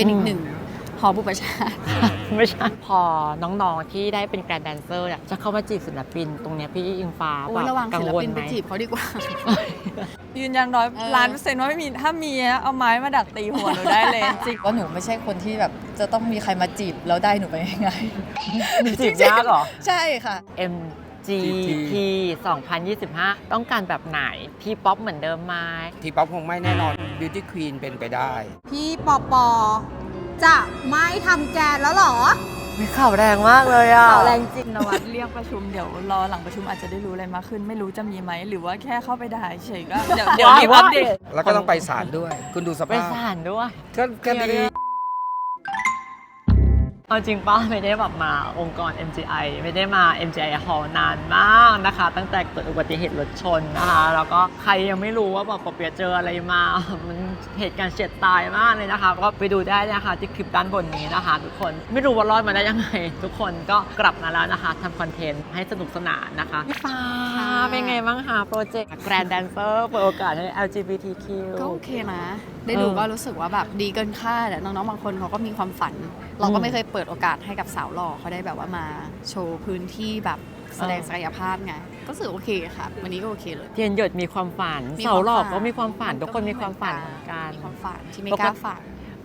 เป็นอีอืกมหนึ่งหอบุปชาติ ไม่ใช่ พอน้องๆที่ได้เป็นแกรนด์แดนเซอร์เนี่ยจะเข้ามาจีบศิลปิน ตรงเนี้ยพี่อิงฟ้าโอ้แบยบระวังกัศิงลวลปินไหไปมจีบเขาดีกว่า ยืนยันร้อยเออล้านเปอร์เซ็นต์ว่าไม่มีถ้ามีนะเอาไม้มาดักตีหัวหนูได้เลยจริงว่าหนูไม่ใช่คนที่แบบจะต้องมีใครมาจีบแล้วได้หนูไปง่ายจีบยากเหรอๆใช่ค่ะ MGP 2025 ต้องการแบบไหน พี่ป๊อปเหมือนเดิมไหมทีป๊อปคงไม่แน่นอน Beauty Queen เป็นไปได้ พี่ปอปอจะไม่ทำแกนแล้วเหรอไม่ข่าวแรงมากเลยอะ ข่าวแรงจริง นวัดเรียกประชุมเดี๋ยวรอหลังประชุมอาจจะได้รู้อะไรมากขึ้น ไม่รู้จะมีไหมหรือว่าแค่เข้าไปด่าเฉยๆก็เดี๋ยวเดี๋ยวมีอัปเดตแล้วก็ต้องไปศาลด้วย คุณดูสไปภาพสานด้วย ก็ก็ดี เอาจริงป้าไม่ได้แบบมาองค์กร MGI ไม่ได้มา MGI Hall นานมากนะคะ ตั้งแต่เกิดอุบัติเหตุรถชนนะคะ แล้วก็ใครยังไม่รู้ว่าแบบปอเปียเจออะไรมา มันเหตุการณ์เฉียดตายมากเลยนะคะ ก็ไปดูได้นะคะที่คลิปด้านบนนี้นะคะ ทุกคนไม่รู้ว่ารอดมาได้ยังไง ทุกคนก็กลับมาแล้วนะคะทำคอนเทนต์ให้สนุกสนานนะคะพี่ฟ้า เป็นไงบ้างคะโปรเจกต์แกรนด์แดนเซอร์เปิดโอกาสให้ LGBTQ ก็โอเคนะ ได้ดูเออก็รู้สึกว่าแบบดีเกินคาดอะน้องๆ บางคนเขาก็มีความฝัน เราก็อืมไม่เคยเปิดโอกาสให้กับสาวหล่อเขาได้แบบว่ามาโชว์พื้นที่แบบแสดงเออศักยภาพไงก็รู้สึกโอเคค่ะ วันนี้ก็โอเคเลย เทียนหยดมีความฝันมีเสาหลอกความฝันก็มีความฝันทุกคนมีความฝันเหมือนกันมีความฝันที่ไม่ปกติกล้าฝัน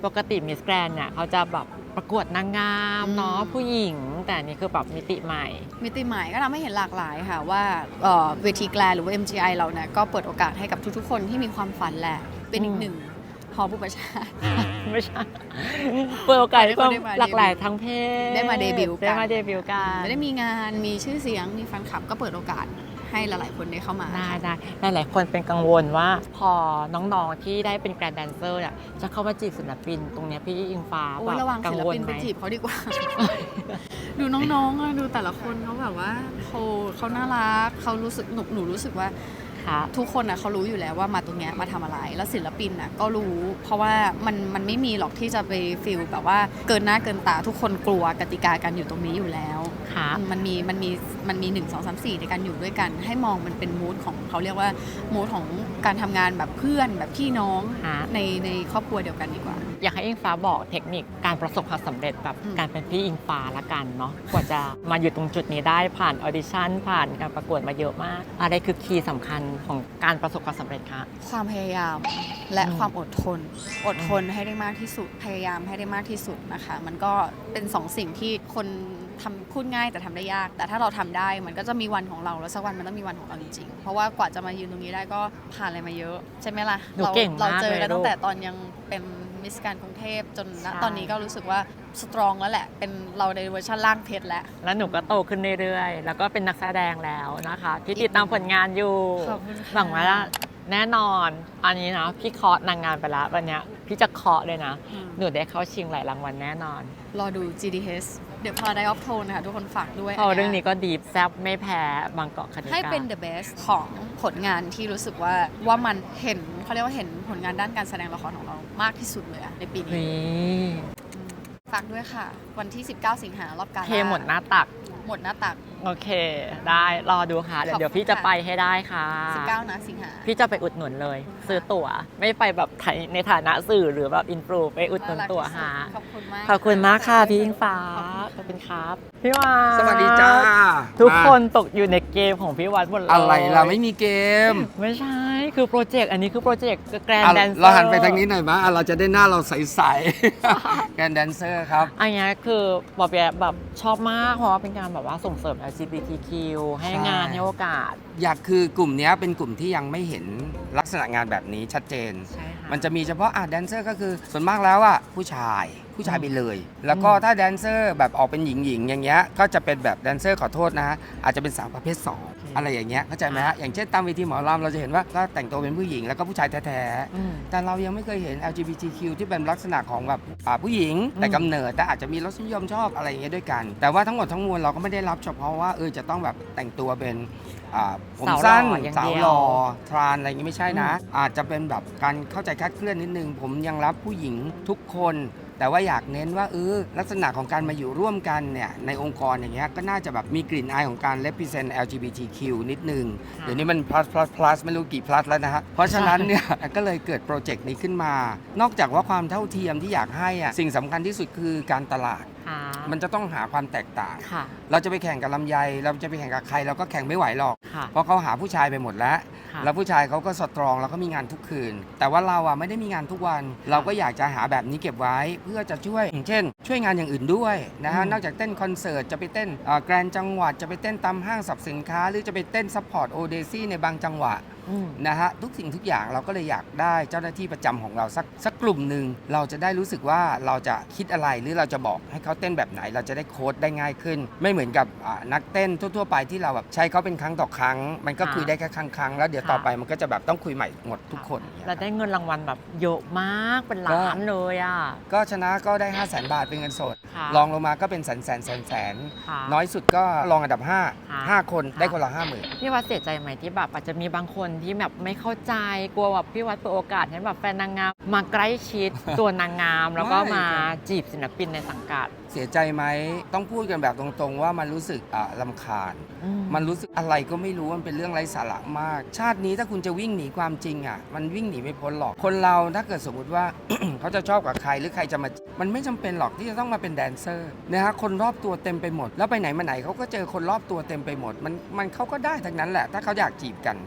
ปกติมิสแกรนเนี่ยเขาจะแบบ ประกวดนางงามอืมเนาะผู้หญิง แต่อันนี่คือแบบมิติใหม่ มิติใหม่ก็ทำให้เห็นหลากหลายค่ะว่าเอ่อเวทีแกลหรือว่า MGI เราเนี่ยก็เปิดโอกาสให้กับทุกๆ คนที่มีความฝันแหละ เป็นอีอืกม หนึ่งหอบุปชาติไม่ใช่เปิดโอกาสให้ความได้มาหลากหลายทั้งเพศได้มาเดบิวต์กัน ได้มาเดบิวต์กันไม่ได้มีงานมีชื่อเสียงมีแฟนคลับก็เปิดโอกาส ให้หลาย ๆ คนได้เข้ามาได้ได้หลายๆคนเป็นกังวลว่าพอน้องๆที่ได้เป็นแกรนด์แดนเซอร์เนี่ยจะเข้ามาจีบศิลปิน ตรงเนี้ยพี่อิงฟ้าโอ้แบยบระวังกัศิลวลปินไหไปมจีบเขาดีกว่า ดูน้องๆอะดูแต่ละคนเขาแบบว่าเขาเขาน่ารักเขารู้สึกหนูหนูรู้สึกว่าค่ะทุกคนนะเขารู้อยู่แล้วว่ามาตรงเนี้ยมาทำอะไร แล้วศิลปินน่ะก็รู้ เพราะว่ามันมันไม่มีหรอกที่จะไปฟิลแบบว่าเกินหน้าเกินตาทุกคนกลัวกติกากันอยู่ตรงนี้อยู่แล้ว ค่ะมันมีมันมีมันมีหนึ่งสองสามสี่ในการอยู่ด้วยกัน ให้มองมันเป็นมูดของเขาเรียกว่ามูดของการทำงานแบบเพื่อนแบบพี่น้องฮะในในครอบครัวเดียวกันดีกว่า อยากให้อิงฟ้าบอกเทคนิคการประสบความสำเร็จแบบอืมการเป็นพี่อิงฟ้าละกันเนาะกว่าจะมาอยู่ตรงจุดนี้ได้ผ่านออดิชั่นผ่านการประกวดมาเยอะมาก อะไรคือคีย์สำคัญของการประสบความสำเร็จคะความพยายามและอืมความอดทน อดทนให้ได้มากที่สุดพยายามให้ได้มากที่สุดนะคะ มันก็เป็นสองสิ่งที่คน ทำพูดง่ายแต่ทำได้ยาก แต่ถ้าเราทำได้มันก็จะมีวันของเราแล้วสักวันมันต้องมีวันของเราจริงๆ เพราะว่ากว่าจะมายืนตรงนี้ได้ก็ผ่านอะไรมาเยอะ ใช่ไหมล่ะหนูเราเก่งเรามากเจอเลยกันตั้ลูงกแต่ตอนยังเป็นมิสการกรุงเทพจนณใช่ตอนนี้ก็รู้สึกว่าสตรองแล้วแหละ เป็นเราในเวอร์ชันล่างเพชรแล้ว แล้วหนูก็โตขึ้นเรื่อยๆ แล้วก็เป็นนักแสดงแล้วนะคะที่ติดตามผลงานอยู่ขอบคุณค่ะหวังว่าแน่นอน อันนี้นะพี่เคาะนางงานไปแล้ววันเนี้ยพี่จะเคาะเลยนะอืมหนูได้เข้าชิงหลายรางวัลแน่นอน รอดู GDH เดี๋ยวพาไดออฟโทนนะคะทุกคนฝากด้วยเพราะยเรื่องนี้ก็ดีแซบไม่แพ้บางกอกคณิกาให้เป็น the best ของผลงานที่รู้สึกว่าว่ามันเห็นเขาเรียกว่าเห็นผลงานด้านการแสดงละครของเรามากที่สุดเลยอะในปีนี้นี่อืมฝากด้วยค่ะ วันที่ 19 สิงหารอบการเทหมดหน้าตัก หมดหน้าตัก โอเค ได้รอดูค่ะ เดี๋ยวขอบคุณเดี๋ยวพี่จะค่ะ ไปให้ได้ค่ะ 19 นะสิงหา พี่จะไปอุดหนุนเลย ซื้อตั๋ว ไม่ไปแบบในฐานะสื่อหรือแบบอินฟลูไปอุดหนุนตั๋วหา ขอบคุณมาก ขอบคุณมากค่ะขพี่บอิงฟ้า ขอบคุณครับ พี่วานสวัสดีจ้าทุกมาคนตกอยู่ในเกมของพี่วัดหมดเลยอะไรเราไม่มีเกมไม่ใช่ คือโปรเจกต์อันนี้คือโปรเจกต์แกรนอะด์แดนเซอร์ เราหันไปทางนี้หน่อยมะอะเราจะได้หน้าเราใสๆ แกนแดนเซอร์ครับ อันเนี้ยคือบอกแบบแบบชอบมากเพราะว่าเป็นการแบบว่าส่งเสริม LGBTQ ให้งานใช่ ให้โอกาส อยากคือกลุ่มเนี้ยเป็นกลุ่มที่ยังไม่เห็นลักษณะงานแบบนี้ชัดเจน ใช่ค่ะมันจะมีเฉพาะอะแดนเซอร์ก็คือส่วนมากแล้วอะผู้ชาย ผู้ชายไปเลย แล้วก็อืมถ้าแดนเซอร์แบบออกเป็นหญิงหญิงๆอย่างเงี้ยก็จะเป็นแบบแดนเซอร์ขอโทษนะฮะอาจจะเป็นสาวประเภท 2 อะไรอย่างเงี้ยเข้าใจไหมฮะอย่างเช่นตามเวทีหมอลำเราจะเห็นว่าถ้าแต่งตัวเป็นผู้หญิงแล้วก็ผู้ชายแท้ๆอืมแต่เรายังไม่เคยเห็น LGBTQ ที่เป็นลักษณะของแบบอ่าผู้หญิง แต่อืมกำเนิดแต่อาจจะมีรสนิยมชอบอะไรอย่างเงี้ยด้วยกัน แต่ว่าทั้งหมดทั้งมวลเราก็ไม่ได้รับเฉพาะว่าเออจะต้องแบบแต่งตัวเป็นอ่าผมสาวหล่อสั้นอย่างสาวเดียวหล่อทรานอะไรอย่างงี้ไม่ใช่นะอืมอาจจะเป็นแบบการเข้าใจคลาดเคลื่อนนิดนึง ผมยังรับผู้หญิงทุกคน แต่ว่าอยากเน้นว่าเออลักษณะของการมาอยู่ร่วมกันเนี่ยในองค์กรอย่างเงี้ยก็น่าจะแบบมีกลิ่นอายของการ represent LGBTQ นิดนึงค่ะเดี๋ยวนี้มัน plus plus plus ไม่รู้กี่ plus แล้วนะฮะ เพราะฉะนั้นเนี่ยก็เลยเกิดโปรเจกต์นี้ขึ้นมา นอกจากว่าความเท่าเทียมที่อยากให้อะสิ่งสำคัญที่สุดคือการตลาด ค่ะมันจะต้องหาความแตกต่าง ค่ะ เราจะไปแข่งกับลำไย เราจะไปแข่งกับใครเราก็แข่งไม่ไหวหรอก ค่ะ เพราะเขาหาผู้ชายไปหมดแล้ว ค่ะ แล้วผู้ชายเขาก็สตรองแล้วก็มีงานทุกคืน แต่ว่าเราอะไม่ได้มีงานทุกวัน เราก็อยากจะหาแบบนี้เก็บไว้ เพื่อจะช่วยอย่างเช่น ช่วยงานอย่างอื่นด้วยนะฮะ อืม นอกจากเต้นคอนเสิร์ตจะไปเต้นแกรนจังหวัด จะไปเต้นตามห้างสรรพสินค้า หรือจะไปเต้นซัพพอร์ตโอเดซี่ในบางจังหวะ อืม นะฮะทุกสิ่งทุกอย่างเราก็เลยอยากได้เจ้าหน้าที่ประจำของเราสักสักกลุ่มหนึ่งเราจะได้รู้สึกว่าเราจะคิดอะไรหรือเราจะบอกให้เขาเต้นแบบไหน เราจะได้โค้ดได้ง่ายขึ้น ไม่เหมือนกับอ่านักเต้นทั่ว ๆ ไปที่เราแบบใช้เขาเป็นครั้งต่อครั้ง มันก็ค่ะคุยได้แค่ครั้งครั้งๆแล้วเดี๋ยวค่ะต่อไปมันก็จะแบบต้องคุยใหม่หมดทุกคนอย่างเงี้ยแล้วได้เงินรางวัลแบบเยอะมากเป็นล้านเลยอะ ก็ชนะก็ได้ 5 0 0แสนบาทเป็นเงินสด ค่ะ รองลงมาก็เป็นแสนแสนแสนแสนค่ะ น้อยสุดก็รองอันดับค่ะ5 5คนได้คนละห้าหมื่นพี่วัดเสียใจไหมที่แบบอาจจะมีบางคนที่แบบไม่เข้าใจกลัวแบบพี่วัดเปิดโอกาสให้แบบแฟนนางงามมาใกล้ชิด ตัวนางงามแล้วก็ไม่ มาครับจีบศิลปินในสังกัดเสียใจไหมต้องพูดกันแบบตรงๆ ว่ามันรู้สึกอ่าลำคาญ อืมมันรู้สึกอะไรก็ไม่รู้มันเป็นเรื่องไร้สาระมาก ชาตินี้ถ้าคุณจะวิ่งหนีความจริงอะ มันวิ่งหนีไม่พ้นหรอก คนเราถ้าเกิดสมมติว่า เขาจะชอบกับใครหรือใครจะมา มันไม่จำเป็นหรอกที่จะต้องมาเป็นแดนเซอร์นะฮะคนรอบตัวเต็มไปหมด แล้วไปไหนมาไหนเขาก็เจอคนรอบตัวเต็มไปหมด มันมันเขาก็ได้ทั้งนั้นแหละ ถ้าเขาอยากจีบกัน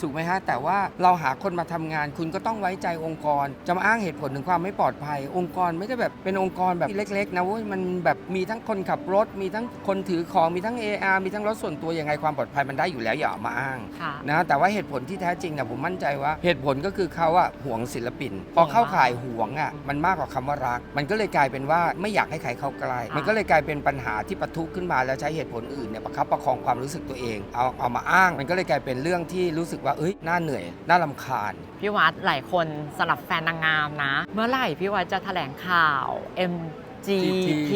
ถูกไหมฮะ แต่ว่าเราหาคนมาทำงาน คุณก็ต้องไว้ใจองค์กร จะมาอ้างเหตุผลถึงความไม่ปลอดภัย องค์กรไม่ได้แบบเป็นองค์กรแบบเล็ก ๆ นะเว้ยมันแบบมีทั้งคนขับรถ มีทั้งคนถือของมีทั้ง AR มีทั้งรถส่วนตัวยังไงความปลอดภัยมันได้อยู่แล้วอย่าเอามาอ้างค่ะนะแต่ว่าเหตุผลที่แท้จริงนะผมมั่นใจว่าเหตุผลก็คือเขาอะหวงศิลปิน พอเข้าข่ายหวงอะมันมากกว่าคำว่ารัก มันก็เลยกลายเป็นว่าไม่อยากให้ใครเข้าใกล้มันก็เลยกลายเป็นปัญหาที่ปะทุขึ้นมาแล้วใช้เหตุผลอื่นเนี่ยประคับประคองความรู้สึกตัวเองเอาเอามาอ้าง มันก็เลยกลายเป็นเรื่องที่รู้สึกว่าเอ้ยน่าเหนื่อยน่าลำคาญ พี่วัดหลายคนสำหรับแฟนนางงามนะ เมื่อไหร่พี่วัดจะแถลงข่าว MGT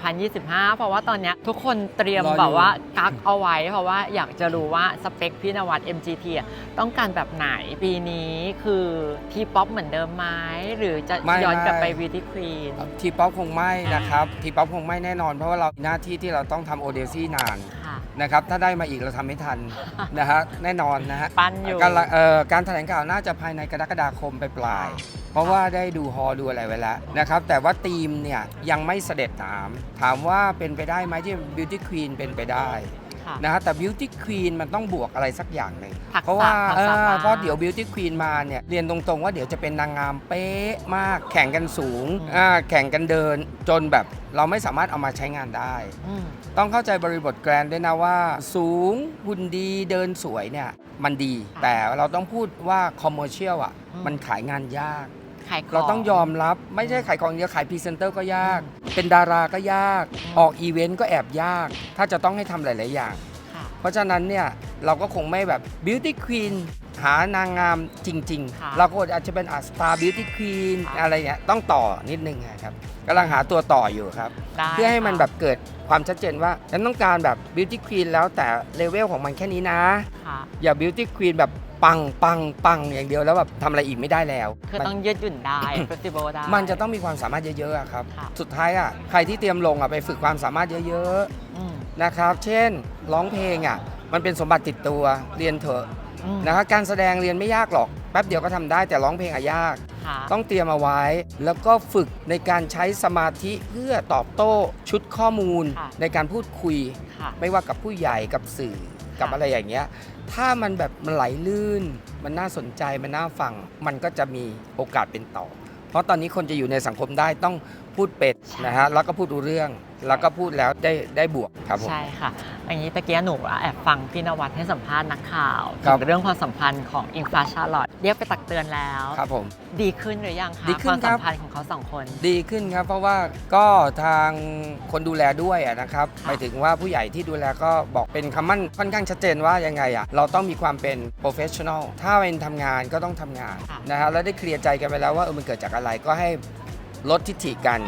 2025 เพราะว่าตอนเนี้ยทุกคนเตรียมรออยู่ แบบว่ากักเอาไว้ เพราะว่าอยากจะรู้ว่าสเปคพี่นวัด MGT อะต้องการแบบไหนปีนี้คือทีป๊อปเหมือนเดิมไหมหรือจะไม่ย้อนกลับไปไม่วิธีควีน ทีป๊อปคงไม่นะครับทีป๊อปคงไม่แน่นอน เพราะว่าเรามีหน้าที่ที่เราต้องทำโอเดซี่นานค่ะ นะครับถ้าได้มาอีกเราทำไม่ทันนะฮะแน่นอนนะฮะปั้นอยู่ การละเอ่อการแถลงข่าวน่าจะภายในกรกฎาคมไปปลายๆเพราะว่าได้ดูฮอลดูอะไรไว้แล้วนะครับแต่ว่าทีมเนี่ยยังไม่เสด็จน้ำถามว่าเป็นไปได้ไหมที่ Beauty Queen เป็นไปได้ ค่ะ นะฮะแต่ Beauty Queen มันต้องบวกอะไรสักอย่างหนึ่งทักษะเพราะว่าความเอสามารถอเพราะเดี๋ยว Beauty Queen มาเนี่ยเรียนตรงๆ ว่าเดี๋ยวจะเป็นนางงามเป๊ะมาก แข่งกันสูงอ่าแข่งกันเดิน จนแบบเราไม่สามารถเอามาใช้งานได้ อืม ต้องเข้าใจบริบทแกรนด์ด้วยนะว่า สูงหุ่นดีเดินสวยเนี่ย มันดี ค่ะแต่เราต้องพูดว่าคอมเมอร์เชียลอะ อืม มันขายงานยาก ขายของ เราต้องยอมรับไม่ใช่ขายของเดียวขายพรีเซนเตอร์ก็ยาก เป็นดาราก็ยากอืมออกอีเวนต์ก็แอบยาก ถ้าจะต้องให้ทำหลาย ๆ อย่าง ค่ะ เพราะฉะนั้นเนี่ยเราก็คงไม่แบบบิวตี้ควีนหานางงามจริง ค่ะๆ เราก็อาจจะเป็นอาสตาร์บิวตี้ควีนค่ะ อะไรเงี้ยต้องต่อนิดนึงนะครับกำลังหาตัวต่ออยู่ครับ ได้เพื่อให้มันค่ะแบบเกิดความชัดเจนว่าฉันต้องการแบบบิวตี้ควีนแล้วแต่เลเวลของมันแค่นี้นะ ค่ะ อย่าบิวตี้ควีนแบบ ปังปังปังอย่างเดียวแล้วแบบทำอะไรอีกไม่ได้แล้ว คือมันต้องยืดหยุ่นได้ flexible ได้ มันจะต้องมีความสามารถเยอะๆอะครับ ค่ะ สุดท้ายอะใครที่เตรียมลงอะไปฝึกความสามารถเยอะ อืมๆ นะครับ เช่น ร้องเพลงอะมันเป็นสมบัติติดตัวเรียนเถอะอืมนะครับการแสดงเรียนไม่ยากหรอกแป๊บเดียวก็ทำได้แต่ร้องเพลงอะยาก ค่ะต้องเตรียมเอาไว้ แล้วก็ฝึกในการใช้สมาธิเพื่อตอบโต้ชุดข้อมูลค่ะในการพูดคุย ค่ะ ไม่ว่ากับผู้ใหญ่กับสื่อ กับอะไรอย่างเงี้ย ถ้ามันแบบมันไหลลื่น มันน่าสนใจมันน่าฟัง มันก็จะมีโอกาสเป็นต่อ เพราะตอนนี้คนจะอยู่ในสังคมได้ต้องพูดเป็ดนะฮะแล้วก็พูดรู้เรื่อง แล้วก็พูดแล้วได้ได้บวกครับผม ใช่ค่ะ อย่างนี้ตะเกียหนูอะแอบฟังพี่นวัดให้สัมภาษณ์นักข่าวครับถึงเรื่องความสัมพันธ์ของอิงฟ้าชาร์ลอตเรียกไปตักเตือนแล้ว ครับผม ดีขึ้นหรือยังคะดีขึ้คนวามครัสับมพันธ์ของเขาสองคน ดีขึ้นครับ เพราะว่าก็ทางคนดูแลด้วยอะนะครับค่ะ หมายถึงว่าผู้ใหญ่ที่ดูแลก็บอกเป็นคำมั่นค่อนข้างชัดเจนว่ายังไงอะเราต้องมีความเป็น professional ถ้าเป็นทำงานก็ต้องทำงานนะฮะแล้วได้เคลียร์ใจกันไปแล้วว่าเออมันเกิดจากอะไรก็ให้ ลดทิฐิกัน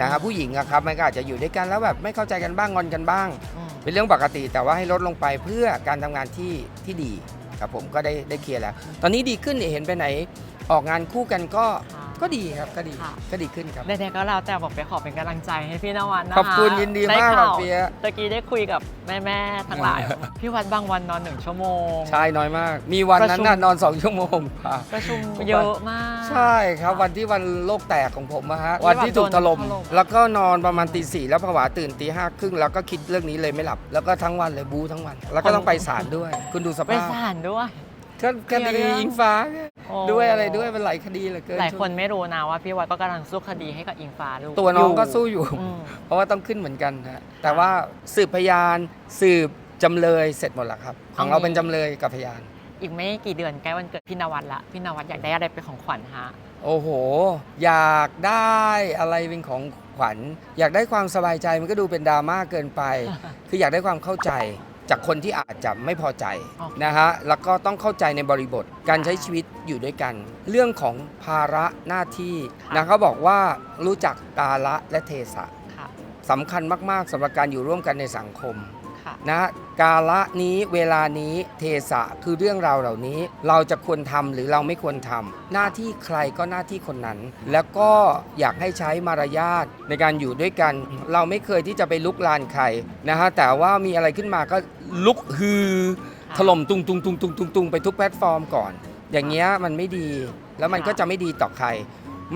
นะครับผู้หญิงอะครับมันก็อาจจะอยู่ด้วยกันแล้วแบบไม่เข้าใจกันบ้างงอนกันบ้าง อืมเป็นเรื่องปกติแต่ว่าให้ลดลงไปเพื่อการทำงานที่ที่ดีครับผมก็ได้ได้เคลียร์แล้ว ตอนนี้ดีขึ้นเนี่ยเห็นไปไหน ออกงานคู่กันก็ ก็ดีครับก็ดีค่ะก็ดีขึ้นครับ ใดๆก็แล้วแต่บอกไปขอเป็นกำลังใจให้พี่นวัดนะคะขอบคุณยินดีมากไข่วครับเปียะ ตะกี้ได้คุยกับแม่ๆทั้งหลาย พี่วัดบางวันนอนหนึ่งชั่วโมง ใช่น้อยมาก มีวันนั้นน่ะประชุม นอนสองชั่วโมงค่ะประชุมเยอะมาก ใช่ครับวันที่วันโลกแตกของผมอะฮะที่วันที่ถูกถล่มโดนถล่ม แล้วก็นอนประมาณตีสี่แล้วผวาตื่นตีห้าครึ่งแล้วก็คิดเรื่องนี้เลยไม่หลับ แล้วก็ทั้งวันเลยบูทั้งวัน แล้วก็ต้องไปศาลด้วย คุณดูสไปภาพ ศาลด้วย ก็คดีอิงฟ้าโอ้ด้วยอะไรด้วยเป็นหลายคดีเหลือเกินหลายคนไม่รู้นะว่าพี่วัดก็กำลังสู้คดีให้กับอิงฟ้าดูตัวน้องก็สู้อยู่อืมเพราะว่าต้องขึ้นเหมือนกันฮะแต่ว่าสืบพยานสืบจำเลยเสร็จหมดแล้วครับ ของเราเป็นจำเลยกับพยาน อีกไม่กี่เดือนใกล้วันเกิดพี่นวัดละพี่นวัดอยากได้อะไรเป็นของขวัญฮะโอ้โห อยากได้อะไรเป็นของขวัญ อยากได้ความสบายใจมันก็ดูเป็นดราม่าเกินไป คืออยากได้ความเข้าใจ จากคนที่อาจจะไม่พอใจโอเคนะฮะแล้วก็ต้องเข้าใจในบริบทการใช้ชีวิตอยู่ด้วยกัน เรื่องของภาระหน้าที่นะเขาบอกว่ารู้จักกาละและเทศะค่ะสำคัญมากๆสำหรับการอยู่ร่วมกันในสังคมค่ะนะกาละนี้เวลานี้เทสะคือเรื่องราวเหล่านี้ เราจะควรทำหรือเราไม่ควรทำหน้าที่ใครก็หน้าที่คนนั้น แล้วก็อยากให้ใช้มารยาทในการอยู่ด้วยกัน เราไม่เคยที่จะไปลุกลานใครนะฮะแต่ว่ามีอะไรขึ้นมาก็ ลุกฮือถล่มตุงตุงตุงตุงตุงตุงไปทุกแพลตฟอร์มก่อน อย่างเงี้ยมันไม่ดีแล้วมันก็จะไม่ดีต่อใคร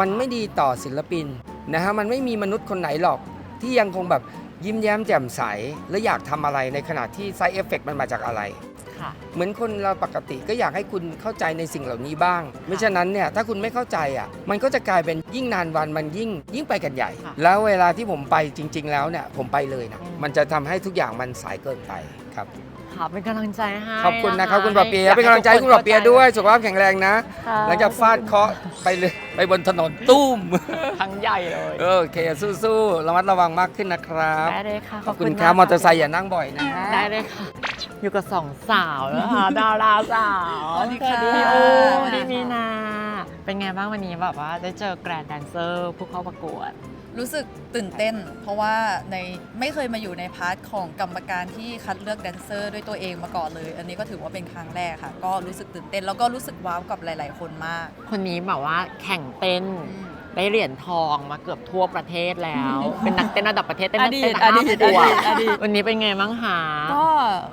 มันไม่ดีต่อศิลปินนะฮะมันไม่มีมนุษย์คนไหนหรอกที่ยังคงแบบยิ้มแย้มแจ่มใส และอยากทำอะไรในขณะที่ไซเอฟเฟกมันมาจากอะไร ค่ะ เหมือนคนเราปกติก็อยากให้คุณเข้าใจในสิ่งเหล่านี้บ้าง ไม่ฉะนั้นเนี่ยถ้าคุณไม่เข้าใจอะมันก็จะกลายเป็นยิ่งนานวันมันยิ่ง ยิ่งไปกันใหญ่ ค่ะแล้วเวลาที่ผมไปจริง ๆ แล้วเนี่ยผมไปเลยนะ อืม มันจะทำให้ทุกอย่างมันสายเกินไปครับ ค่ะเป็นกำลังใจให้ขอบคุณนะครับคุณปอเปียให้เป็นกำลังใจให้คุณปอเปียด้วย สุขภาพแข็งแรงนะ ค่ะหลังจากฟาดเคราะห์ไปเลยไปบนถนนตุ้มทั้งใหญ่เลยเออโอเคสู้ๆระมัดระวังมากขึ้นนะครับ ได้เลยค่ะขอบคุณครับากมอเตอร์ไซค์อย่านั่งบ่อยนะได้เลยค่ะ อยู่กับสองสาวนะคะดาราสาวสวัสดีค่ะพี่โอ้สวัสดีพี่ค่ะมีนา เป็นไงบ้างวันนี้แบบว่าได้เจอแกรนด์แดนเซอร์ผู้เข้าประกวด รู้สึกตื่นเต้น เพราะว่าในไม่เคยมาอยู่ในพาร์ทของกรรมการที่คัดเลือกแดนเซอร์ด้วยตัวเองมาก่อนเลย อันนี้ก็ถือว่าเป็นครั้งแรกค่ะ ก็รู้สึกตื่นเต้นแล้วก็รู้สึกว้าวกับหลาย ๆ คนมาก คนนี้แบบว่าแข่งเต้นอืม ได้เหรียญทองมาเกือบทั่วประเทศแล้ว เป็นนักเต้นระดับประเทศเต้นอนักดีเต้ตนอห้าดีตขวบอดีตอดีต วันนี้เป็นไงบ้างหาก็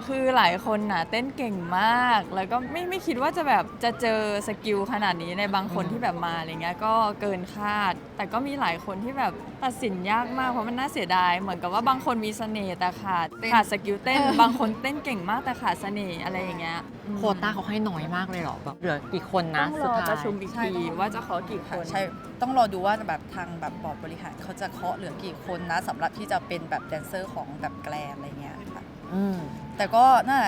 คือหลายคนน่ะเต้นเก่งมาก แล้วก็ไม่ไม่คิดว่าจะแบบจะเจอสกิลขนาดนี้ในบางคนอืมที่แบบมาอะไรเงี้ยก็เกินคาด แต่ก็มีหลายคนที่แบบ ตัดสินยากมากเพราะมันน่าเสียดาย เหมือนกับว่าบางคนมีเสน่ห์แต่ขาดเต้นขาดสกิลเต้น บางคนเต้นเก่งมากแต่ขาดเสน่ห์อะไรอย่างเงี้ยอืมโควต้าเขาให้น้อยมากเลยเหรอแบบเหลือกี่คนนะต้องรสุดอท้ายประชุมอีกใช่ทีต้องว่าจะขอกี่คค่ะน ใช่ต้องรอดูว่าแบบทางแบบบอร์ดบริหารเขาจะเคาะเหลือกี่คนนะสำหรับที่จะเป็นแบบแดนเซอร์ของแบบแกลนอะไรเงี้ยค่ะ อืม แต่ก็น่า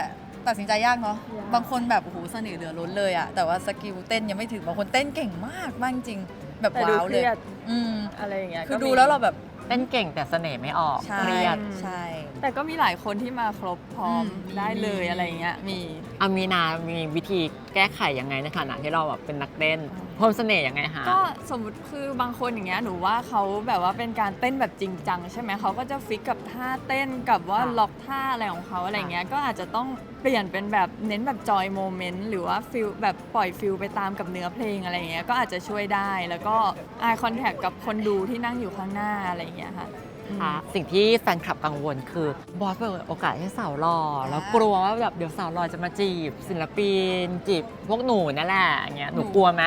ตัดสินใจยากเนาะยาก บางคนแบบโอ้โหเสน่ห์เหลือล้นเลยอะแต่ว่าสกิลเต้นยังไม่ถึงบางคนเต้นเก่งมากมากจริง แบบแต่ดูว้าวเคเลยรียดอืมอะไรอย่างเงี้ยคือก็มีดูแล้วเราแบบ เต้นเก่งแต่เสน่ห์ไม่ออกใช่ เครียดใช่ แต่ก็มีหลายคนที่มาครบพร้อมอืม ได้เลยมีอะไรอย่างเงี้ยมี อามีนา มีวิธีแก้ไขยังไงในฐานะที่เราแบบเป็นนักเต้น เพิ่มเสน่ห์ยังไงฮะ ก็สมมติคือบางคนอย่างเงี้ยหนูว่าเขาแบบว่าเป็นการเต้นแบบจริงจังใช่ไหมเขาก็จะฟิกกับท่าเต้นกับว่าค่ะล็อกท่าอะไรของเขาอะไรเงี้ยก็อาจจะต้องเปลี่ยนเป็นแบบเน้นแบบจอยโมเมนต์หรือว่าฟิลแบบปล่อยฟิลไปตามกับเนื้อเพลงอะไรเงี้ยก็อาจจะช่วยได้แล้วก็ eye contact กับคนดูที่นั่งอยู่ข้างหน้าอะไรเงี้ยค่ะอืม ค่ะสิ่งที่แฟนคลับกังวลคือบอสเปิดโอกาสให้สาวหล่อแล้วกลัวว่าแบบเดี๋ยวสาวหล่อจะมาจีบศิลปินจีบพวกหนูนั่นแหละอย่างเงี้ยหนูกลัวไหม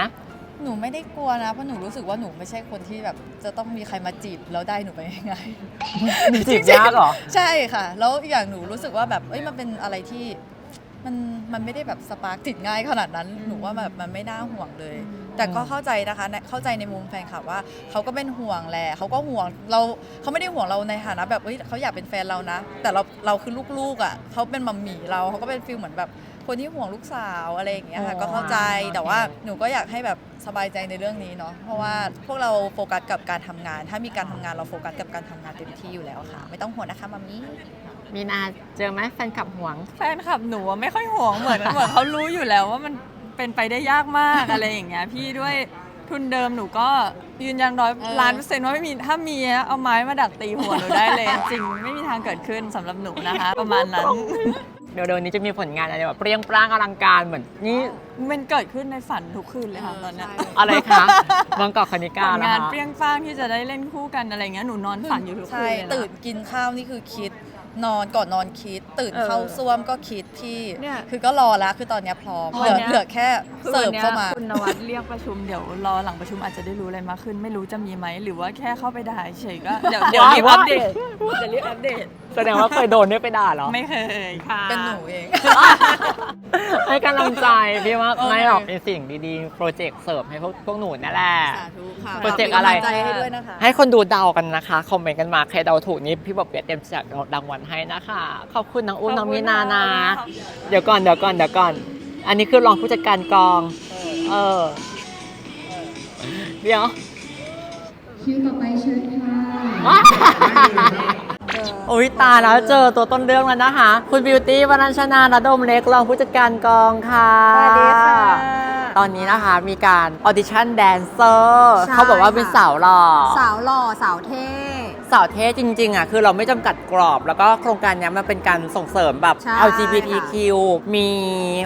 หนูไม่ได้กลัวนะเพราะหนูรู้สึกว่าหนูไม่ใช่คนที่แบบจะต้องมีใครมาจีบแล้วได้หนูไปง่ายๆจีบยากเหรอ ใช่ค่ะ แล้วอีกอย่างหนูรู้สึกว่าแบบเอ้ยมันเป็นอะไรที่มันมันไม่ได้แบบสปาร์กติดง่ายขนาดนั้น หนูว่าแบบมันไม่น่าห่วงเลย แต่ก็เข้าใจนะคะในเข้าใจในมุมแฟนคลับว่าเขาก็เป็นห่วงแหละเขาก็ห่วงเราเขาไม่ได้ห่วงเราในฐานะแบบเฮ้ยเขาอยากเป็นแฟนเรานะ แต่เราเราคือลูกๆอะเขาเป็นมัมหมี่เราเขาก็เป็นฟิลเหมือนแบบคนที่ห่วงลูกสาวอะไรอย่างเงี้ยค่ะอ๋อก็เข้าใจโอเคแต่ว่าหนูก็อยากให้แบบสบายใจในเรื่องนี้เนาะเพราะว่าพวกเราโฟกัสกับการทำงาน ถ้ามีการทำงานเราโฟกัสกับการทำงานเต็มที่อยู่แล้วค่ะ ไม่ต้องห่วงนะคะมัมมี่มีนาเจอไหมแฟนคลับหวง แฟนคลับหนูอะไม่ค่อยห่วงเหมือนเหมือนเขารู้อยู่แล้วว่ามัน เป็นไปได้ยากมากอะไรอย่างเงี้ยพี่ด้วยทุนเดิมหนูก็ยืนยันร้อยเออ ล้านเปอร์เซ็นต์ว่าไม่มีถ้ามีอะเอาไม้มาดักตีหัวหนูได้เลย จริงไม่มีทางเกิดขึ้นสำหรับหนูนะคะ ประมาณนั้นมเร็วๆนี้จะมีผลงานอะไรแบบเปรี้ยงปร้างอลังการเหมือนนี่มันเกิดขึ้นในฝันทุกคืนเลยค่ะตอนเนี้ย อะไรคะบางกอกคณิกาผลเหรองานคะ เปรี้ยงฟ้างที่จะได้เล่นคู่กันอะไรเงี้ยหนูนอนฝันอยู่ทุกคืใช่นเลยนะตื่นกินข้าวนี่คือคิด นอนก่อนนอนคิด ตื่นเออเข้าซ่วมก็คิดที่เนี่ยคือก็รอแล้วคือตอนเนี้ยพร้อมวัเหนลือเนี้ย เหลือแค่คือเสิร์ฟวันนี้ยเข้ามา คุณนวัดเรียกประชุมเดี๋ยวรอหลังประชุมอาจจะได้รู้อะไรมากขึ้น ไม่รู้จะมีไหมหรือว่าแค่เข้าไปด่าเฉยๆก็เดี๋ยวเดี๋ยวรีบอัปเดตเดี๋ยวรีบอัปเดตแสดงว่าเคยโดนเนี่ยไปด่าเหรอไม่เคยค่ะ เป็นหนูเอง ให้กำลังใจพี่ว่าโอเคไม่หรอกเป็นสิ่งดีๆ โปรเจกต์เสิร์ฟให้พวกพวกหนูนั่นแหละ สาธุค่ะโปรเจกต์อะไรป็นกำลังใจให้ด้วยนะคะ ให้คนดูเดากันนะคะ คอมเมนต์กันมาใครเดาถูกนี้พี่บอกเปียเต็มจากรางวัลให้นะคะ ขอบคุณน้องอุ้มน้องมีนานะ เดี๋ยวก่อนเดี๋ยวก่อนเดี๋ยวก่อน อันนี้คือรองผู้จัดการกอง เออ เดี๋ยว คิวต่อไปเชิญค่ะ โอ้ยตายแล้วเจอตัวต้นเรื่องแล้วนะคะ คุณบิวตี้วรัญชนาระดมเล็กรองผู้จัดการกองค่ะสวัสดีค่ะ ตอนนี้นะคะมีการออดิชั่นแดนเซอร์เขาบอกว่าเป็นสาวหล่อ สาวหล่อสาวเท่สาวเท่จริงๆอะคือเราไม่จำกัดกรอบ แล้วก็โครงการนี้มันเป็นการส่งเสริมแบบ LGBTQ มี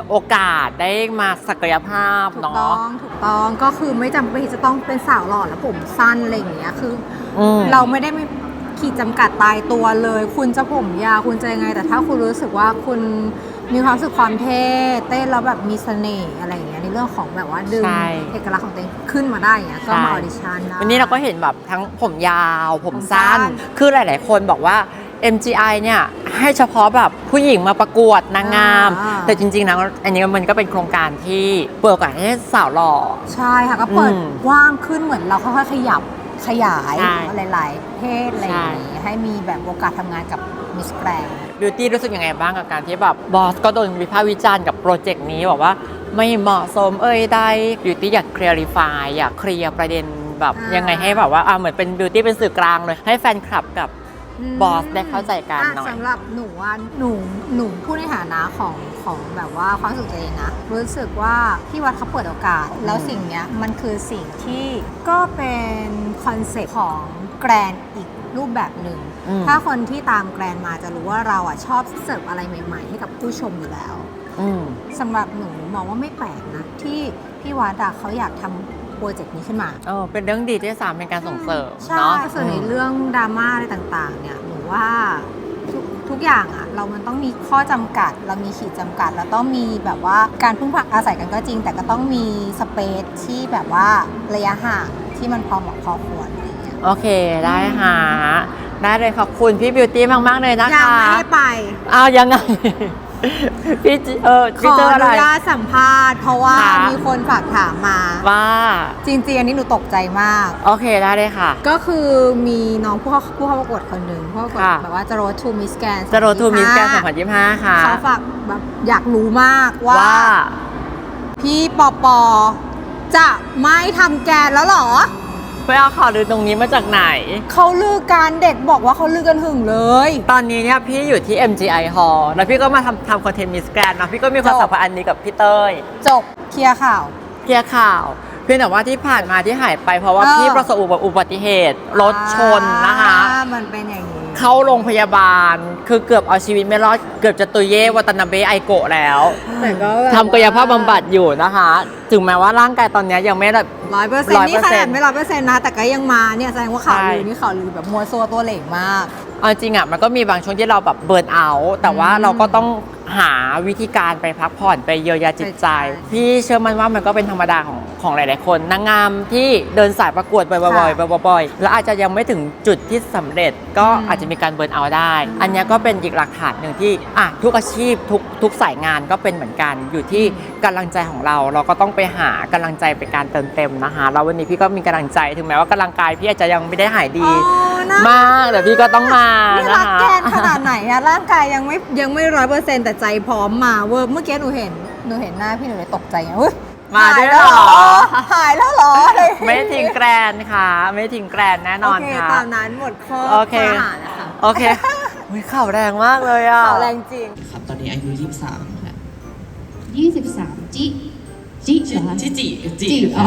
โอกาสได้มาศักยภาพถูกเนาะต้องถูกต้องก็คือไม่จำเป็นจะต้องเป็นสาวหล่อแล้วผมสั้นอะไรอย่างเงี้ยคืออเราไม่ได้ไม่ ขีดจำกัดตายตัวเลย คุณจะผมยาวคุณจะยังไง แต่ถ้าคุณรู้สึกว่าคุณมีความรู้สึกความเท่เต้นแล้วแบบมีเสน่ห์อะไรอย่างเงี้ยในเรื่องของแบบว่าดึงใช่ เอกลักษณ์ของตัวเองขึ้นมาได้อย่างเงี้ยก็มาออดิชั่นได้ วันนี้เราก็เห็นแบบทั้งผมยาว ผมสั้น ผมสั้นคือหลาย ๆ คนบอกว่า MGI เนี่ยให้เฉพาะแบบผู้หญิงมาประกวดนางงาม อ่า แต่จริง ๆ นะอันนี้มันก็เป็นโครงการที่เปิดโอกาสให้สาวหล่อ ใช่ค่ะก็เปิดอืม กว้างขึ้นเหมือนเราค่อยๆขยับ ขยายใช่หลาย ๆ เพศอะไรอย่างงี้ให้มีแบบโอกาสทำงานกับมิสแกรนบิวตี้รู้สึกยังไงบ้างกับการที่แบบบอสก็โดนวิพากษ์วิจารณ์กับโปรเจกต์นี้บอกว่าไม่เหมาะสมเอ่ยใดบิวตี้อยากเคลียร์ฟายอยากเคลียร์ประเด็นแบบอ่ายัยังไงให้แบบว่าอ่าเหมือนเป็นบิวตี้เป็นสื่อกลางเลยให้แฟนคลับกับ บอสได้เข้าใจกันหน่อยะสำหรับหนูว่าหนูหนูพูดในฐานะของของแบบว่าความรู้สึกตัวเองนะรู้สึกว่าพี่วัดเขาเปิดโอกาส แล้วสิ่งเนี้ยมันคือสิ่งที่ก็เป็นคอนเซ็ปต์ของแกรนอีกรูปแบบหนึ่ง อืม ถ้าคนที่ตามแกรนมาจะรู้ว่าเราอะชอบเสิร์ฟอะไรใหม่ ๆ ให้กับผู้ชมอยู่แล้ว อืม สำหรับหนูมองว่าไม่แปลกนะ ที่พี่วัดอะเขาอยากทำโป รเจกต์นี้ขึ้นมาเออเป็นเรื่องดีที่สามเป็นการส่งเสริมใช่เนาะส่วนในเรื่องดราม่าอะไรต่างๆ เนี่ยหนูว่าทุกทุกอย่างอะเรามันต้องมีข้อจำกัด เรามีขีดจำกัด เราต้องมีแบบว่าการพึ่งพาอาศัยกันก็จริง แต่ก็ต้องมีสเปซที่แบบว่าระยะห่างที่มันพอเหมาะพอควรอะไรอย่างเงี้ยโอเคได้ค่ะได้เลยขอบคุณพี่บิวตี้มาก ๆ เลยนะยังคะไม่ให้ไปอ้าวยังไง พี่จิเออขพี่อเจอออะไร นุญาตสัมภาษณ์เพราะว่าค่ะ มีคนฝากถามมา ว่าจริงๆ อันนี้หนูตกใจมาก โอเคได้เลยค่ะ ก็คือมีน้องผู้เข้าผู้เข้าประกวดคนหนึ่งผู้เข้าประกวดค่ะ แบบว่าจะโรทูมิสแกนจะโรทูมิสแกน2025 ค่ะ เขาฝากแบบอยากรู้มากว่า ว่าพี่ปอปอจะไม่ทำแกนแล้วเหรอ ไปเอาข่าวลือตรงนี้มาจากไหน เขาลือการเด็กบอกว่าเขาลือกันหึงเลย ตอนนี้เนี่ยพี่อยู่ที่ MGI Hall แล้วพี่ก็มาทำทำคอนเทนต์มิสแกรนนะพี่ก็มีความจบสัมพันธ์นี้กับพี่เต้ยจบเคลียร์ข่าว เคลียร์ข่าว เพียงแต่ว่าที่ผ่านมาที่หายไปเพราะว่าเออ พี่ประสบอุบัติเหตุรถชนนะคะ อ่ามันเป็นอย่างนี้ เข้าโรงพยาบาล คือเกือบเอาชีวิตไม่รอด เกือบจะตุยเย่วัตนาเบะไอโกะแล้วแต่ก็แบบทำกายภาพบำบัดอยู่นะคะ ถึงแม้ว่าร่างกายตอนเนี้ยยังไม่แบบร้อยเปอร์เซ็นต์นี่ขนาด100%ไม่ร้อยเปอร์เซ็นต์นะ แต่ก็ยังมาเนี่ยแสดงว่าข่าวลือใช่นี่ข่าวลือแบบมัวซัวตัวเหล่งมาก เอาจริงอะมันก็มีบางช่วงที่เราแบบเบิร์นเอาท์แต่ว่าอืมเราก็ต้องหาวิธีการไปพักผ่อนไปเยียวยาจิตใจใช่พี่เชื่อมั่นว่ามันก็เป็นธรรมดาของของหลาย ๆ คนนางงามที่เดินสายประกวดบ่อยๆค่ะบ่อยๆแล้วอาจจะยังไม่ถึงจุดที่สำเร็จ ก็อืมอาจจะมีการเบิร์นเอาท์ได้ อันเนี้ยก็เป็นอีกหลักฐานหนึ่งที่อะทุกอาชีพทุกทุกสายงานก็เป็นเหมือนกันอยู่ที่กำลังใจของเรา เราก็ต้องไปหากำลังใจไปการเติมเต็มนะคะแล้ววันนี้พี่ก็มีกำลังใจถึงแม้ว่ากำลังกายพี่อาจจะยังไม่ได้หายดีอ๋อน่มากแต่พี่ก็ต้องมานี่นะรักคะแกนขนาดไหนอะร่างกายยังไม่ยังไม่ร้อยเปอร์เซ็นต์แต่ใจพร้อมมาเวอร์เมื่อกี้หนูเห็นหนูเห็นหน้าพี่หนูเลยตกใจไงเฮ้ยมาด้วยหยแล้วเหรอ หายแล้วเหรอเลยไม่ทิ้งแกรนค่ะ ไม่ทิ้งแกรนแน่นอนโอเคค่ะ ตามนั้นหมดข้อโอเค ข้อหานะคะโอเคอุ๊ยข่าวแรงมากเลยอะ ข่าวแรงจริง ครับตอนนี้อายุ 23ค่ะ23 จิ จิเหรอคะจิจิจิจิอ๋อ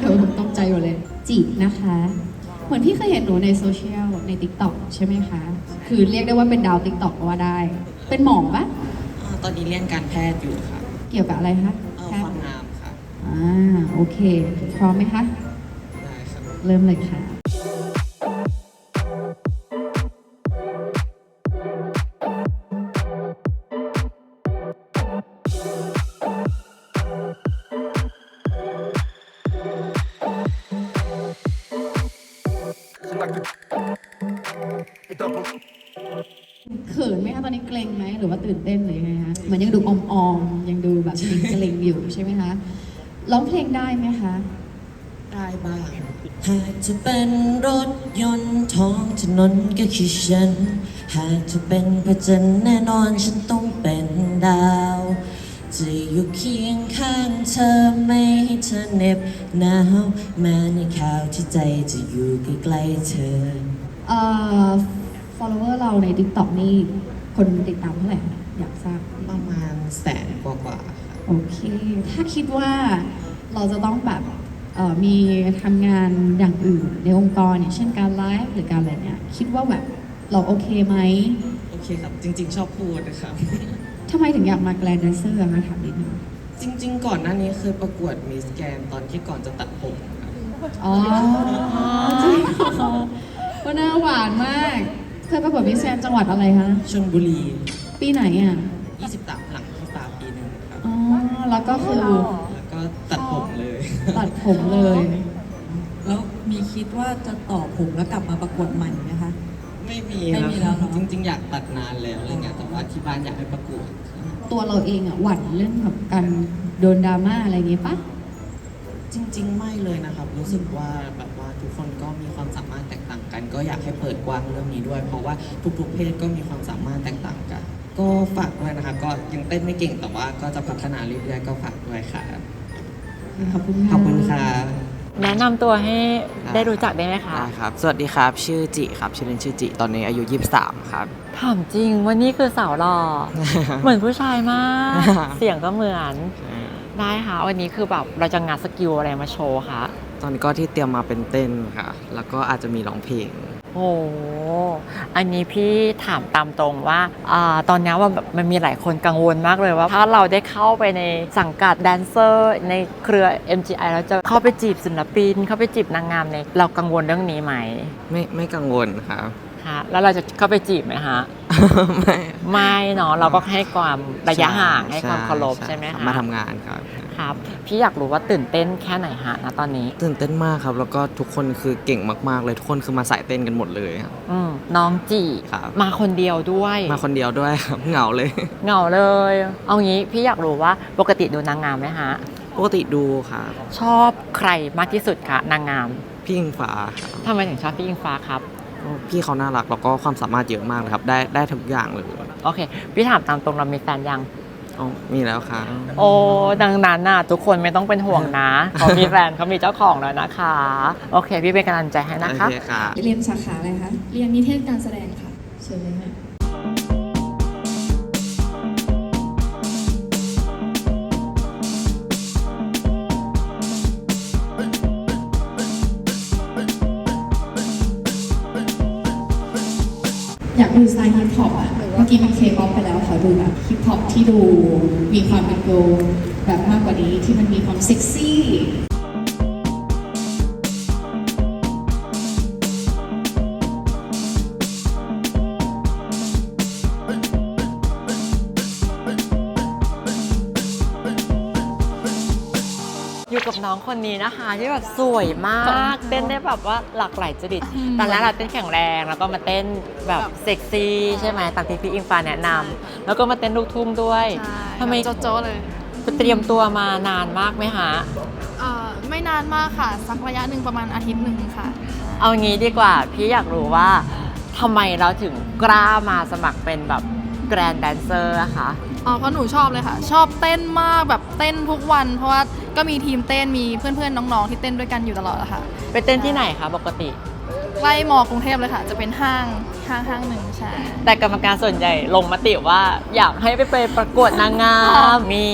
เดี๋ยวผมตกใจหมดเลย จินะคะ เหมือนพี่เคยเห็นหนูในโซเชียลใน t ิ k t o k ใช่ไหมคะ คือเรียกได้ว่าเป็นดาว t ิ k t o k ก็ว่าได้ เป็นหมอปะ ตตอนนี้เรียนการแพทย์อยู่ค่ะเกี่ยวกับอะไรคะเอ่อแพควาทมย์งามค่ะอ่าโอเค พร้อมไหมคะ ได้ครับเริ่มเลยค่ะ จะเป็นรถยนต์ท้องถนนก็คือฉัน หากจะเป็นพระจันทร์แน่นอนฉันต้องเป็นดาว จะอยู่เคียงข้างเธอไม่ให้เธอเหน็บหนาวแม้ในข่าวที่ใจจะอยู่ใกล้ๆเธอ เอ่อ follower เราใน TikTok นี่คนติดตามเท่าไหร่คะอยากทราบ ประมาณแสนกว่าๆค่ะโอเค ถ้าคิดว่าเราจะต้องแบบเอ่อ มีทำงานอย่างอื่นในองค์กรอย่างเช่นการไลฟ์หรือการอะไรเนี่ยคิดว่าแบบเราโอเคไหมโอเคครับ จริง ๆ ชอบพูดนะครับทำไมถึงอยากมาแกรนด์แดนเซอร์มาถามนิดนึงจริง ๆ ก่อนหน้านี้เคยประกวดมิสแกนตอนที่ก่อนจะตัดผมครับอ๋อจริงเหรอก็น่าหวานมาก เคยประกวดมิสแกรนด์จังหวัดอะไรคะชลบุรี ปีไหนอะ 23 หลังที่ฟ้าปีหนึ่งครับอ๋อแล้วก็คือแล้วก็ตัดผมเลย ตัดผมเลย แล้วมีคิดว่าจะต่อผมแล้วกลับมาประกวดใหม่ไหมคะ ไม่มีไม่มีแล้วเนอะ จริง ๆ อยากตัดนานแล้วอะไรเงี้ยแต่ว่าที่บ้านอยากให้ประกวด ตัวเราเองอะหวั่นเรื่องแบบการโดนดราม่าอะไรอย่างงี้ปะ จริง ๆ ไม่เลยนะครับ รู้สึกว่าแบบว่าทุกคนก็มีความสามารถแตกต่างกัน ก็อยากให้เปิดกว้างเรื่องนี้ด้วย เพราะว่าทุกๆ เพศก็มีความสามารถแตกต่างกัน ก็ฝากด้วยนะครับ ก็ยังเต้นไม่เก่งแต่ว่าก็จะพัฒนาเรื่อยๆก็ฝากด้วยค่ะ ขอบคุณขอบคุณค่ะแนะนำตัวให้ได้รู้จักได้ไหมคะ ได้ครับ สวัสดีครับ ชื่อจิครับ ชื่อเล่นชื่อจิ ตอนนี้อายุ 23 ครับ ถามจริงว่านี่คือสาวหล่อ เหมือนผู้ชายมาก เสียงก็เหมือน ได้ค่ะ วันนี้คือแบบเราจะงัดสกิลอะไรมาโชว์คะ ตอนนี้ก็ที่เตรียมมาเป็นเต้นค่ะ แล้วก็อาจจะมีร้องเพลง โอ้โห อันนี้พี่ถามตามตรงว่าอาตอนนี้ว่าแบบมันมีหลายคนกังวลมากเลยว่า ถ้าเราได้เข้าไปในสังกัดแดนเซอร์ในเครือ MGI แล้วจะเข้าไปจีบศิลปิน เข้าไปจีบนางงามในเรากังวลเรื่องนี้ไหมไม่ไม่กังวลครับ ฮะแล้วเราจะเข้าไปจีบไหมฮะ ไม่ไม่เนาะเราก็ให้ความระยะห่างให้ความช่เคารพใช่ไหมรับคะ มาทำงานครับ ครับ พี่อยากรู้ว่าตื่นเต้นแค่ไหนฮะณตอนนี้ ตื่นเต้นมากครับ แล้วก็ทุกคนคือเก่งมากๆ เลยทุกคนคือมาสายเต้นกันหมดเลยครับ อืมน้องจีครับ มาคนเดียวด้วย มาคนเดียวด้วยครับ เหงาเลย เหงาเลย เอางี้พี่อยากรู้ว่าปกติดูนางงามไหมฮะ ปกติดูครับชอบใครมากที่สุดคะนางงามพี่อิงฟ้าครับทำไมถึงชอบพี่อิงฟ้าครับ พี่เขาน่ารักแล้วก็ความสามารถเยอะมากเลยครับ ได้ได้ทุกอย่างเลย โอเค พี่ถามตามตรงเรามีแฟนยัง อ๋อมีแล้วครับโอ้ดังนั้นน่ะทุกคนไม่ต้องเป็นห่วงนะเขามีแฟนเขามีเจ้าของแล้วนะคะ โอเค พี่เป็นกำลังใจให้นะคะโอเคครับเรียนสาขาอะไรคะ เรียนนิเทศการแสดงค่ะเชิญเลยค่ะ อยากดูสไตล์ฮิปฮอปอะ เมื่อกี้มีเคป๊อปไปแล้วขอดูแบบฮิปฮอปที่ดูมีความเป็นโกแบบมากกว่านี้ที่มันมีความเซ็กซี่ คนนี้นะคะ ที่แบบสวยมากเต้นได้แบบว่าหลากหลายจริตตอนแรกเราเต้นแข็งแรงแล้วก็มาเต้นแบบเซ็กซี่ใช่ไหมตามที่พี่อิงฟ้าแนะนำแล้วก็มาเต้นลูกทุ่งด้วยใช่ทำไมโจ๊ะโจ๊ะเลยไปเตรียมตัวมานานมากไหมฮะเอ่อไม่นานมากค่ะ สักระยะหนึ่งประมาณอาทิตย์หนึ่งค่ะ เอางี้ดีกว่าพี่อยากรู้ว่าทำไมเราถึงกล้ามาสมัครเป็นแบบแกรนด์แดนเซอร์อะคะ อ๋อเพราะหนูชอบเลยค่ะ ชอบเต้นมากแบบเต้นทุกวัน เพราะว่าก็มีทีมเต้นมีเพื่อนๆน้องๆที่เต้นด้วยกันอยู่ตลอดอะค่ะ ไปเต้นที่ไหนคะปกติ ใกล้มอกรุงเทพเลยค่ะ จะเป็นห้างห้างห้างหนึ่งใช่ แต่กรรมการส่วนใหญ่ลงมติว่าอยากให้ไปไปประกวดนางงาม มี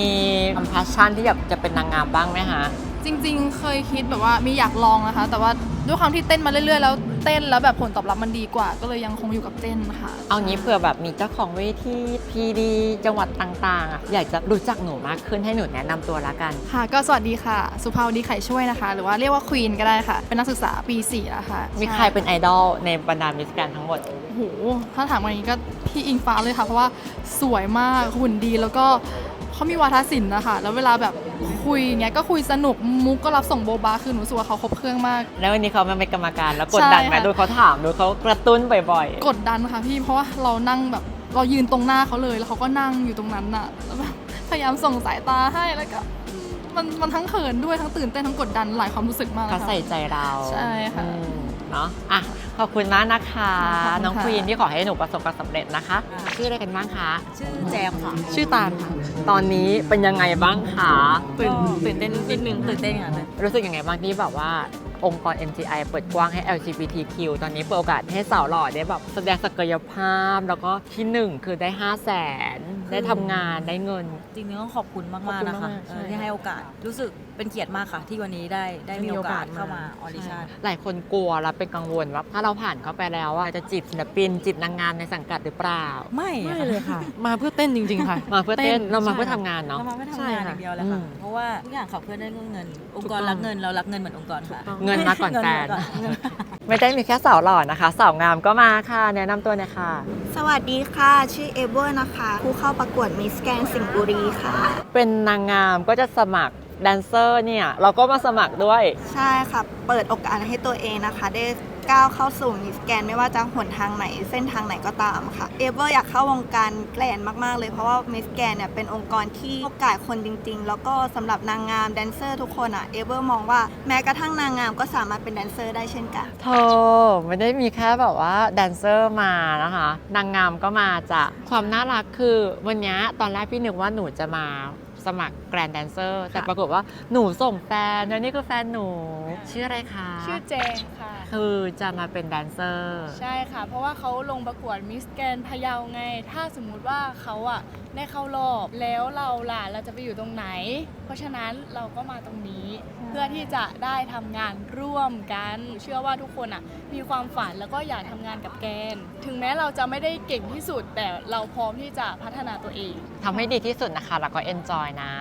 ความพาชั่นที่อยากจะเป็นนางงามบ้างไหมฮะ จริง ๆ เคยคิดแบบว่ามีอยากลองนะคะ แต่ว่าด้วยความที่เต้นมาเรื่อยๆ แล้วเต้นแล้วแบบผลตอบรับมันดีกว่า ก็เลยยังคงอยู่กับเต้นค่ะ เอางี้เผื่อแบบมีเจ้าของเวทีพีดีจังหวัดต่างๆอะอยากจะรู้จักหนูมากขึ้นให้หนูแนะนำตัวละกัน ค่ะ ก็สวัสดีค่ะ สุภาวดีไข่ช่วยนะคะ หรือว่าเรียกว่าควีนก็ได้ค่ะ เป็นนักศึกษาปี4แล้วค่ะมีใครเป็นไอดอลในบรรดามิสแกรนทั้งหมด โอ้โหถ้าถามวันนี้ก็พี่อิงฟ้าเลยค่ะ เพราะว่าสวยมากหุ่นดีแล้วก็ เขามีวาทศิลป์นะคะแล้วเวลาแบบคุยเงี้ยก็คุยสนุกมุกก็รับส่งโบบาคือหนูรู้สึกว่าเขาครบเครื่องมาก แล้ววันนี้เขามาเป็นกรรมการแล้วกดดันไหมใช่ค่ะดูเขาถามดูเขากระตุ้นบ่อยๆ กดดันค่ะพี่เพราะว่าเรานั่งแบบเรายืนตรงหน้าเขาเลยแล้วเขาก็นั่งอยู่ตรงนั้นน่ะแล้วแบบพยายามส่งสายตาให้แล้วก็มันมันทั้งเขินด้วยทั้งตื่นเต้นทั้งกดดันหลายความรู้สึกมากเขานะคะใส่ใจเราใช่ค่ะ อืม เนาะอะขอบคุณมากนะคะขอบคุณค่ะน้องควีนที่ขอให้หนูประสบความสำเร็จนะคะ ชื่ออะไรกันบ้างคะชื่อแจมค่ะ ชื่อตาลค่ะตอนนี้เป็นยังไงบ้างคะตื่นตื่นเต้นนิดนึงตื่นเต้นค่ะรู้สึกยังไงบ้างที่แบบว่าองค์กร MGI เปิดกว้างให้ LGBTQ ตอนนี้เปิดโอกาสให้สาวหล่อได้แบบแสดงศักยภาพ แล้วก็ที่หนึ่งคือได้ 5 0 0แสนได้ทำงานได้เงิน จริงๆต้องขอบคุณมากขอบคุณๆนะคะมากๆเออใช่ที่ให้โอกาสรู้สึก เป็นเกียรติมากค่ะ ที่วันนี้ได้ได้มีโอกาสเข้ามาออดิชั่น หลายคนกลัวแล้วเป็นกังวลว่าถ้าเราผ่านเข้าไปแล้วว่าจะจีบศิลปินจีบนางงามในสังกัดหรือเปล่า ไม่ไม่เลยค่ะ มาเพื่อเต้นจริงๆค่ะ มาเพื่อเต้นเรามาเพื่อทำงานเนาะเรามาไม่ทำงานอย่างเดียวเลยค่ะอืมเพราะว่าทุกอย่างขับเคลื่อนได้ด้วยเงิน องค์กรถูกต้องรักเงินเรารักเงินเหมือนองค์กรค่ะ เงินมาก่อนแฟนเงิมาก่อนไม่ได้มีแค่สาวหล่อนะคะ สาวงามก็มาค่ะ แนะนำตัวหน่อยค่ะสวัสดีค่ะ ชื่อเอเวอร์นะคะ ผู้เข้าประกวดมิสแกนสิงห์บุรีค่ะ เป็นนางงามก็จะสมัคร แดนเซอร์เนี่ย เราก็มาสมัครด้วย ใช่ค่ะ เปิดโอกาสให้ตัวเองนะคะ ได้ก้าวเข้าสู่มิสแกนไม่ว่าจะหนทางไหนเส้นทางไหนก็ตามค่ะ เอเวอร์อยากเข้าวงการแกลนมาก ๆ เลยเพราะว่ามิสแกนเนี่ยเป็นองค์กรที่โอกาสคนจริง ๆ แล้วก็สำหรับนางงามแดนเซอร์ทุกคนอะเอเวอร์มองว่าแม้กระทั่งนางงามก็สามารถเป็นแดนเซอร์ได้เช่นกันเธอไม่ได้มีแค่แบบว่าแดนเซอร์มานะคะ นางงามก็มาจากความน่ารักคือวันเนี้ยตอนแรกพี่นึกว่าหนูจะมา สมัครแกรนด์แดนเซอร์ แต่ปรากฏว่าหนูส่งแฟนแล้วนี่คือแฟนหนู ชื่ออะไรคะ ชื่อเจน ค่ะคือจะมาเป็นแดนเซอร์ ใช่ค่ะ เพราะว่าเขาลงประกวดมิสแกนพะเยาไง ถ้าสมมุติว่าเขาอะได้เข้ารอบแล้วเราล่ะเราจะไปอยู่ตรงไหน เพราะฉะนั้นเราก็มาตรงนี้ เพื่อที่จะได้ทำงานร่วมกัน เชื่อว่าทุกคนอะมีความฝันแล้วก็อยากทำงานกับแกน ถึงแม้เราจะไม่ได้เก่งที่สุด แต่เราพร้อมที่จะพัฒนาตัวเองทำให้ดีที่สุดนะคะ แล้วก็ enjoy นะ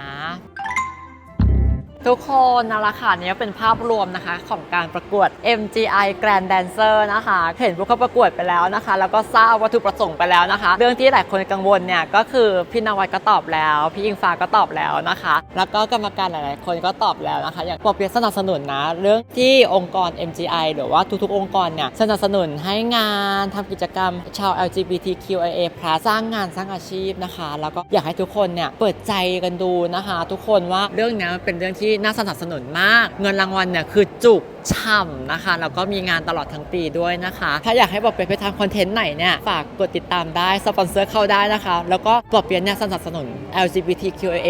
ทุกคนนะละค่ะนี่เป็นภาพรวมนะคะของการประกวด MGI Grand Dancer นะคะ เห็นพวกเขาประกวดไปแล้วนะคะ แล้วก็ทราบวัตถุประสงค์ไปแล้วนะคะ เรื่องที่หลายคนกังวลเนี่ยก็คือพี่นวัดก็ตอบแล้ว พี่อิงฟ้าก็ตอบแล้วนะคะ แล้วก็กรรมการหลายๆ คนก็ตอบแล้วนะคะ อย่างปอเปียสนับสนุนนะ เรื่องที่องค์กร MGI หรือว่าทุกๆ องค์กรเนี่ยสนับสนุนให้งานทำกิจกรรมชาว LGBTQIA+ สร้างงานสร้างอาชีพนะคะ แล้วก็อยากให้ทุกคนเนี่ยเปิดใจกันดูนะคะ ทุกคนว่าเรื่องเนี้ยเป็นเรื่องที่น่าสนับสนุนมาก เงินรางวัลเนี่ยคือจุกฉ่ำนะคะ แล้วก็มีงานตลอดทั้งปีด้วยนะคะ ถ้าอยากให้บอกเปียะไปทำคอนเทนต์ไหนเนี่ย ฝากกดติดตามได้ สปอนเซอร์เข้าได้นะคะ แล้วก็บอกเปียะเนี่ยสนับสนุน LGBTQIA+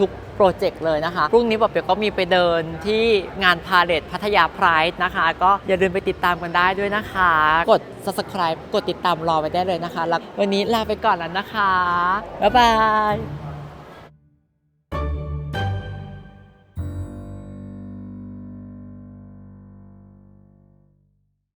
ทุกโปรเจกต์เลยนะคะ พรุ่งนี้บอกเปียกก็มีไปเดินที่งานพาเลทพัทยาไพรายนะคะ ก็อย่าลืมไปติดตามกันได้ด้วยนะคะ กด subscribe กดติดตามรอไว้ได้เลยนะคะ แล้ววันนี้ลาไปก่อนแล้วนะคะ บ๊ายบาย